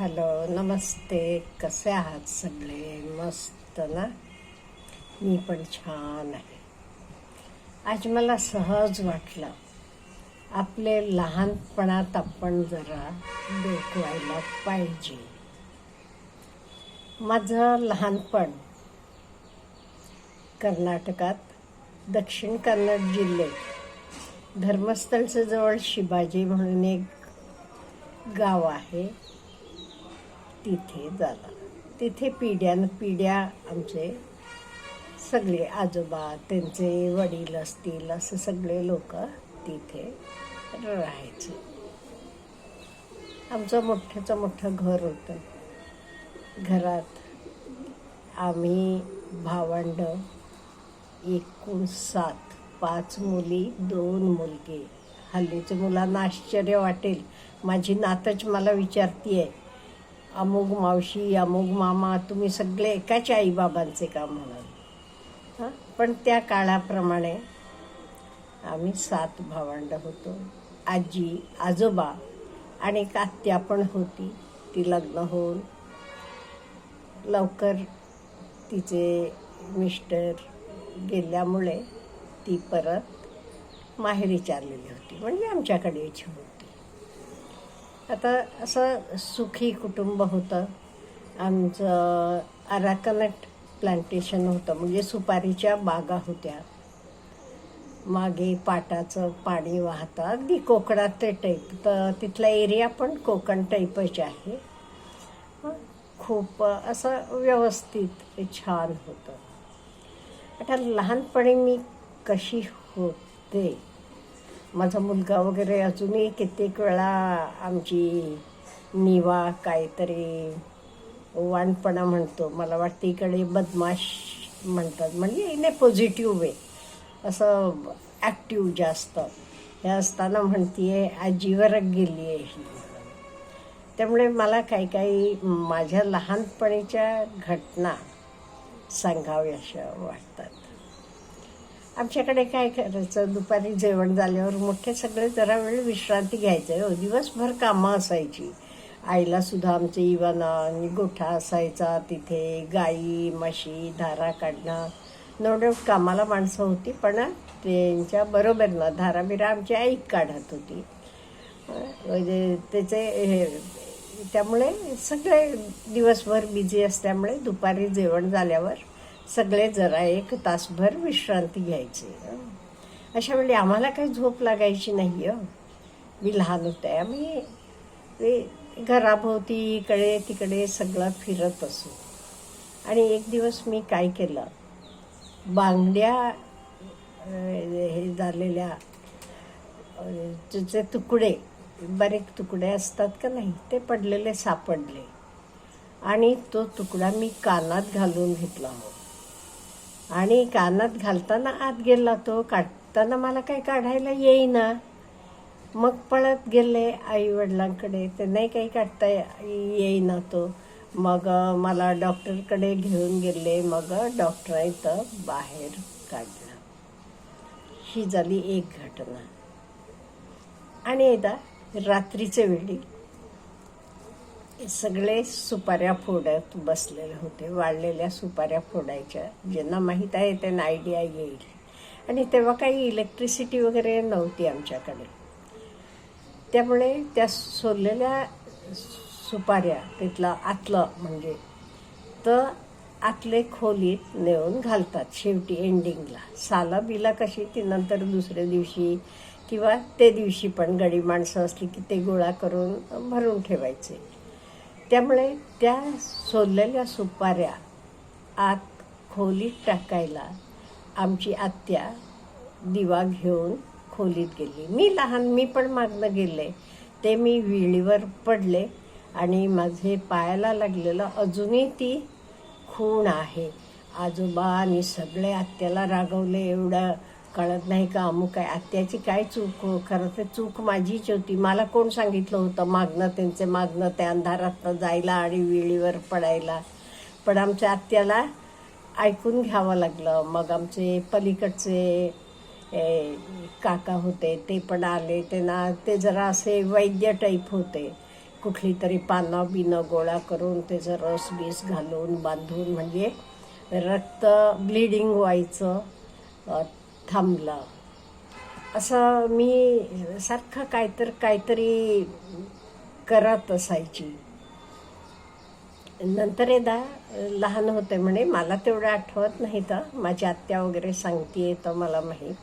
Hello नमस्ते कसे आहात सगळे? मस्त ना? मी पण छान आहे. आज मला सहज वाटलं आपले लहानपणात आपण जरा डोकवायला पाहिजे. माझं लहानपण कर्नाटकात दक्षिण कन्नड जिल्हे धर्मस्थळचं जवळ शिबाजी म्हणून एक गाव आहे. तिथे झाला. तिथे पिढ्यान पिढ्या आमचे सगळे आजोबा त्यांचे वडील असतील असं सगळे लोक तिथे राहायचे. आमचं मोठ्याचं मोठं घर होतं. घरात आम्ही भावंड एकूण सात पाच मुली दोन मुलगे. हल्लीच्या मुलांना आश्चर्य वाटेल. माझी नातच मला विचारतीये अमुक मावशी अमुक मामा तुम्ही सगळे एकाच आईबाबांचे का म्हणून हां? पण त्या काळाप्रमाणे आम्ही सात भावंड होतो. आजी आजोबा आणि एक आत्या पण होती. ती लग्न होऊन लवकर तिचे मिस्टर गेल्यामुळे ती परत माहेरी चाललेली होती. म्हणजे आमच्याकडेच होती. आता असं सुखी कुटुंब होतं. आमचं अराकनट प्लांटेशन होतं. म्हणजे सुपारीच्या बागा होत्या. मागे पाटाचं पाणी वाहतं. अगदी कोकणात ते टाईप तर तिथला एरिया पण कोकण टाईपच आहे. खूप असं व्यवस्थित छान होतं. आता लहानपणी मी कशी होते? माझा मुलगा वगैरे अजूनही कित्येक वेळा आमची निवा काहीतरी वानपणा म्हणतो. मला वाटतं इकडे बदमाश म्हणतात. म्हणजे इन ए पॉझिटिव्ह वे असं ॲक्टिव्ह जास्त. हे असताना म्हणतीये आजीवर गेली आहे ही. त्यामुळे मला काही काही माझ्या लहानपणीच्या घटना सांगाव्याशा वाटतात. आमच्याकडे काय करायचं? दुपारी जेवण झाल्यावर मोठे सगळे जरा वेळ विश्रांती घ्यायचं. हो दिवसभर कामं असायची. आईला सुद्धा आमचे इवाना आणि गोठा असायचा तिथे गाई म्हशी धारा काढणं. नवडे कामाला माणसं होती पण त्यांच्या बरोबरनं धारा बिरा आमची आई काढत होती. म्हणजे त्याचे हे त्यामुळे सगळे दिवसभर बिझी असल्यामुळे दुपारी जेवण झाल्यावर सगळे जरा एक तासभर विश्रांती घ्यायचे अशा वेळी आम्हाला काही झोप लागायची नाही हो. मी लहान होते आम्ही ते घराभोवती इकडे तिकडे सगळं फिरत असू. आणि एक दिवस मी काय केलं बांगड्या हे झालेल्या जे त्याचे तुकडे बारीक तुकडे असतात का नाही ते पडलेले सापडले. आणि तो तुकडा मी कानात घालून घेतला. होता आणि कानात घालताना आत गेला तो काढताना मला काही काढायला येईना. मग पळत गेले आई वडिलांकडे ते नाही काही काढता येईना तो. मग मला डॉक्टरकडे घेऊन गेले. मग डॉक्टर इथं बाहेर काढलं. ही झाली एक घटना. आणि एकदा रात्रीच्या वेळी सगळे सुपाऱ्या फोडत बसलेले होते वाळलेल्या सुपाऱ्या फोडायच्या. ज्यांना माहीत आहे त्यांना आयडिया येईल. आणि तेव्हा काही इलेक्ट्रिसिटी वगैरे नव्हती आमच्याकडे. त्यामुळे त्या सोललेल्या सुपाऱ्या तिथलं आतलं म्हणजे तर आतले खोलीत नेऊन घालतात शेवटी एंडिंगला साला बिला कशी ती नंतर दुसऱ्या दिवशी किंवा ते दिवशी पण गडी माणसं असली की ते गोळा करून भरून ठेवायचे. त्यामुळे त्या सोललेल्या सुपाऱ्या आत खोलीत टाकायला आमची आत्या दिवा घेऊन खोलीत गेली. मी लहान मी पण मागणं गेले. ते मी विळीवर पडले आणि माझे पायाला लागलेलं अजूनही ती खूण आहे. आजोबा आणि सगळे आत्याला रागवले एवढं कळत नाही का? अमुक आहे. आत्याची काय चूक? हो खरं तर चूक माझीच होती. मला कोण सांगितलं होतं? मागणं त्यांचे मागणं त्या अंधारातनं जायला आणि विळीवर पडायला. पण आमच्या आत्याला ऐकून घ्यावं लागलं. मग आमचे पलीकडचे काका होते ते पण आले. त्यांना ते जरा असे वैद्य टाईप होते. कुठली तरी पानं बिनं गोळा करून त्याचं रस बीस घालून बांधून म्हणजे रक्त ब्लिडिंग व्हायचं. थांबलं. असं मी सारखं काहीतर काहीतरी करत असायची. नंतर एकदा लहान होते म्हणे मला तेवढं आठवत नाही तर माझी आत्या वगैरे सांगते तर मला माहीत.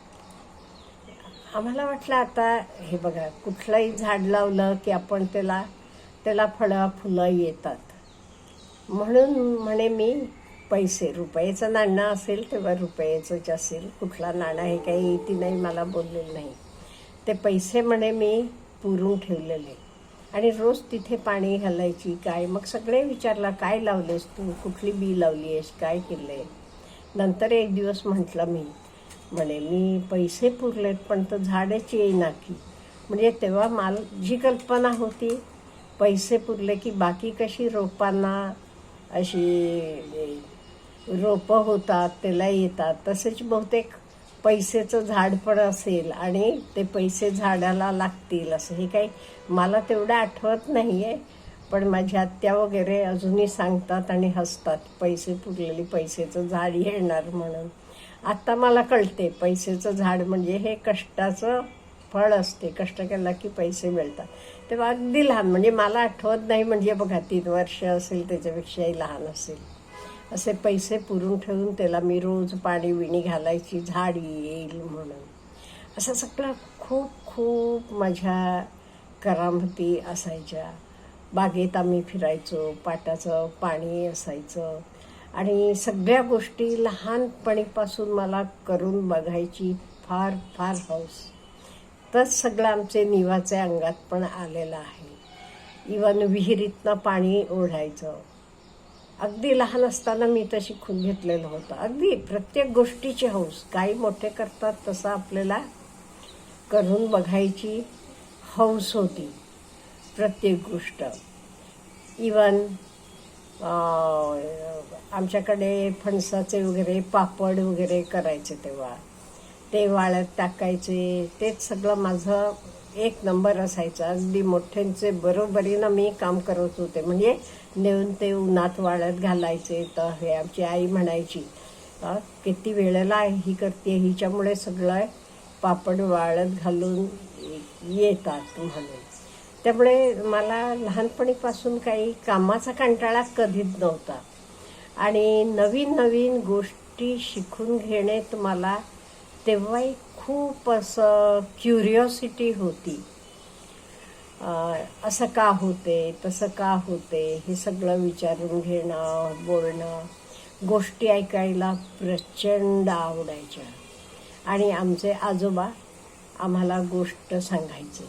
आम्हाला वाटलं आता हे बघा कुठलंही झाड लावलं की आपण त्याला त्याला फळं फुलं येतात. म्हणून म्हणे मी पैसे रुपयाचं नाणं असेल तेव्हा रुपयाचंच असेल कुठला नाणं हे काही ती नाही मला बोललेलं नाही. ते पैसे म्हणे मी पुरून ठेवलेले. आणि रोज तिथे पाणी घालायची काय? मग सगळे विचारला काय लावलेस तू? कुठली बी लावली आहेस? काय केलं आहे नंतर एक दिवस म्हटलं मी म्हणे मी पैसे पुरलेत पण तर झाडच येईना की. म्हणजे तेव्हा माल जी कल्पना होती पैसे पुरले की बाकी कशी रोपांना अशी रोपं होतात त्याला येतात. तसेच बहुतेक पैसेचं झाड पण असेल आणि ते पैसे झाडाला लागतील असं हे काही मला तेवढं आठवत नाही आहे पण माझ्या आत्या वगैरे अजूनही सांगतात आणि हसतात पैसे फुटलेली पैसेचं झाड येणार म्हणून. आत्ता मला कळते पैसेचं झाड म्हणजे हे कष्टाचं फळ असते. कष्ट केला की पैसे मिळतात. तेव्हा अगदी लहान म्हणजे मला आठवत नाही म्हणजे बघा तीन वर्ष असेल त्याच्यापेक्षाही लहान असेल. असे पैसे पुरून ठेवून त्याला मी रोज पाणी विणी घालायची झाड येईल म्हणून. असं सगळं खूप खूप माझ्या करामती असायच्या. बागेत आम्ही फिरायचो पाटाचं पाणी असायचं. आणि सगळ्या गोष्टी लहानपणीपासून मला करून बघायची फार फार हौस. तच सगळं आमचे निवाचे अंगात पण आलेलं आहे. इवन विहिरीतनं पाणी ओढायचं. अगदी लहान असताना मी तर शिकून घेतलेलं होतं. अगदी प्रत्येक गोष्टीची हौस. काही मोठे करतात तसं आपल्याला करून बघायची हौस होती. प्रत्येक गोष्ट. इवन आमच्याकडे फणसाचे वगैरे पापड वगैरे करायचे तेव्हा. ते वाळत टाकायचे. तेच सगळं माझं एक नंबर असायचा. अगदी मोठ्यांचे बरोबरीनं मी काम करत होते. म्हणजे नेऊन ते उन्हात वाळत घालायचे तर हे आमची आई म्हणायची किती वेळेला ही करते? हिच्यामुळे सगळं पापड वाळत घालून येतात म्हणून त्यामुळे मला लहानपणीपासून काही कामाचा कंटाळा कधीच नव्हता. आणि नवीन नवीन गोष्टी शिकून घेणे तुम्हाला तेव्हाही खूप असं क्युरिओसिटी होती. असं का होते तसं का होते हे सगळं विचारून घेणं बोलणं गोष्टी ऐकायला प्रचंड आवडायच्या. आणि आमचे आजोबा आम्हाला गोष्ट सांगायचे.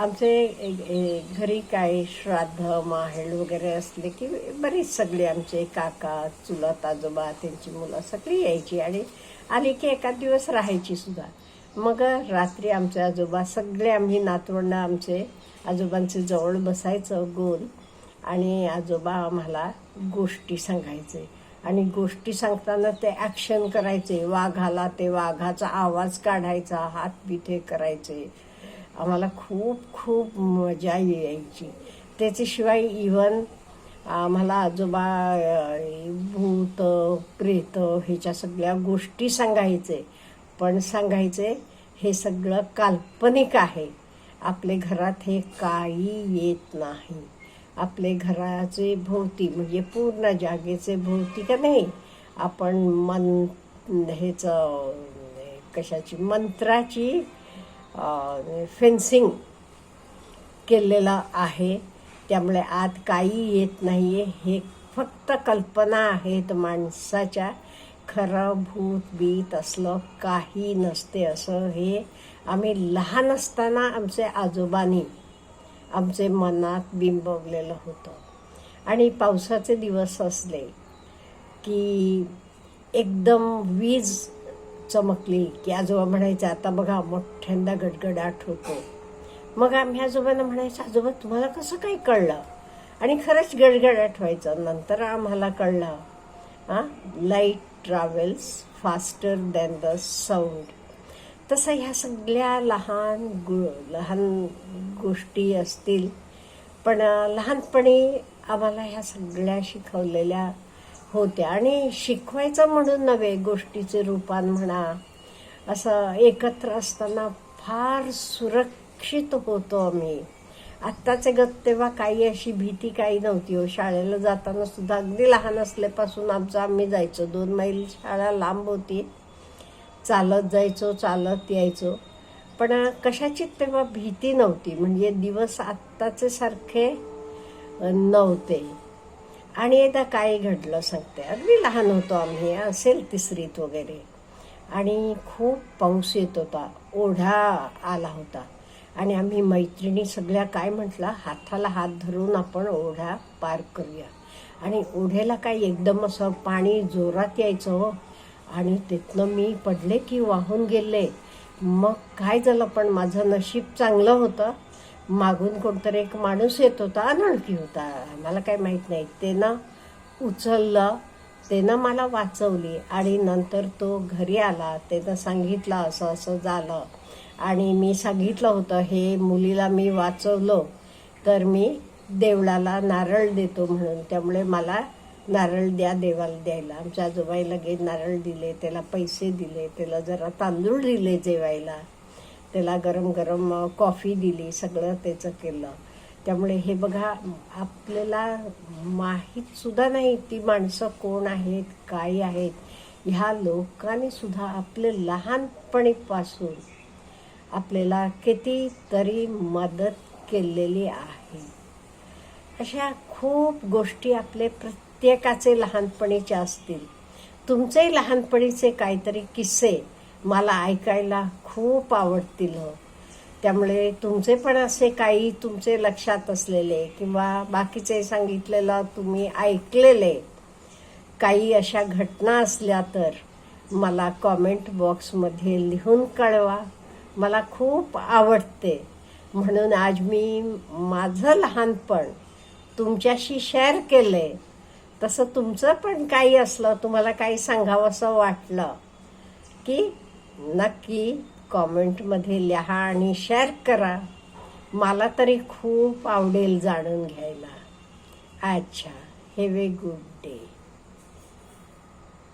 आमचे घरी काय श्राद्ध माहेळ वगैरे असले की बरीच सगळे आमचे काका चुलत आजोबा त्यांची मुलं सगळी यायची आणि आली की एखाद दिवस राहायची सुद्धा. मग रात्री आमचे आजोबा सगळे आम्ही नातवंड आमचे आजोबांचे जवळ बसायचं गोल आणि आजोबा आम्हाला गोष्टी सांगायचे. आणि गोष्टी सांगताना ते ॲक्शन करायचे. वाघाला ते वाघाचा आवाज काढायचा हात पिठे करायचे. आम्हाला खूप खूप मजा यायची. त्याच्याशिवाय इवन आम्हाला आजोबा भूत प्रेत ह्याच्या सगळ्या गोष्टी सांगायचे. पण सांगायचे हे सगळं काल्पनिक आहे. आपले घरात हे काही येत नाही. आपले घराचे भोवती म्हणजे पूर्ण जागेचे भोवती का नाही आपण मन ह्याचं कशाची मंत्राची फेन्सिंग केलेलं आहे. त्यामुळे आत काही येत नाही आहे हे फक्त कल्पना आहेत माणसाच्या. खरं भूत बीत असलं काही नसते असं हे आम्ही लहान असताना आमचे आजोबांनी आमचे मनात बिंबवलेलं होतं. आणि पावसाचे दिवस असले की एकदम वीज चमकली की आजोबा म्हणायचे आता बघा मोठ्यांदा गडगडाट होतो. मग आम्ही आजोबांना म्हणायचं आजोबा तुम्हाला कसं काही कळलं? आणि खरंच गडगडाट व्हायचं नंतर आम्हाला कळलं हां light travels faster than the sound तसं ह्या सगळ्या लहान गो लहान गोष्टी असतील पण लहानपणी आम्हाला ह्या सगळ्या शिकवलेल्या होत्या. आणि शिकवायचं म्हणून नव्हे गोष्टीचे रूपान म्हणा असं एकत्र असताना फार सुरक्षित होतो आम्ही. आत्ताचे गत तेव्हा काही अशी भीती काही नव्हती हो. शाळेला जाताना सुद्धा अगदी लहान असल्यापासून आमचं आम्ही जायचो. दोन मैल शाळा लांब होती. चालत जायचो चालत यायचो. पण कशाची तेव्हा भीती नव्हती. म्हणजे दिवस आत्ताचे सारखे नव्हते. आणि एकदा काय घडलं सांगते. अगदी लहान होतो आम्ही. असेल तिसरीत वगैरे. आणि खूप पाऊस येत होता. ओढा आला होता. आणि आम्ही मैत्रिणी सगळ्या काय म्हटलं हाताला हात धरून आपण ओढा पार करूया. आणि ओढ्याला काय एकदम असं पाणी जोरात यायचं हो. आणि तिथनं मी पडले की वाहून गेले. मग काय झालं पण माझं नशीब चांगलं होतं. मागून कोणतरी एक माणूस येत होता अनळखी होता. मला काय माहीत नाही. ते ना उचललं त्यानं मला वाचवली आणि नंतर तो घरी आला. त्यानं सांगितलं असं असं झालं. आणि मी सांगितलं होतं हे मुलीला मी वाचवलं तर मी देवळाला नारळ देतो म्हणून. त्यामुळे मला नारळ द्या देवाला द्यायला. आमच्या आजोबाई लगेच नारळ दिले त्याला पैसे दिले त्याला जरा तांदूळ दिले जेवायला. त्याला गरम गरम कॉफी दिली सगळं त्याचं केलं. त्यामुळे हे बघा आपल्याला माहीत सुद्धा नाही ती माणसं कोण आहेत काय आहेत. ह्या लोकांनी सुद्धा आपले लहानपणीपासून आपल्याला कितीतरी मदत केलेली आहे. अशा खूप गोष्टी आपले प्रत्येकाचे लहानपणीचे असतील. तुमचे लहानपणीचे काहीतरी किस्से मला ऐकायला खूप आवडतील हो. त्यामुळे तुमचे पण असे काही तुमचे लक्षात असलेले किंवा बाकीचे सांगितलेलं तुम्ही ऐकलेले काही अशा घटना असल्या तर मला कॉमेंट बॉक्समध्ये लिहून कळवा. मला खूप आवडते. म्हणून आज मी माझं लहानपण तुमच्याशी शेअर केलं. आहे तसं तुमचं पण काही असलं तुम्हाला काही सांगावंसं वाटलं की नक्की कॉमेंटमध्ये लिहा आणि शेअर करा. मला तरी खूप आवडेल जाणून घ्यायला. अच्छा हॅव ए गुड डे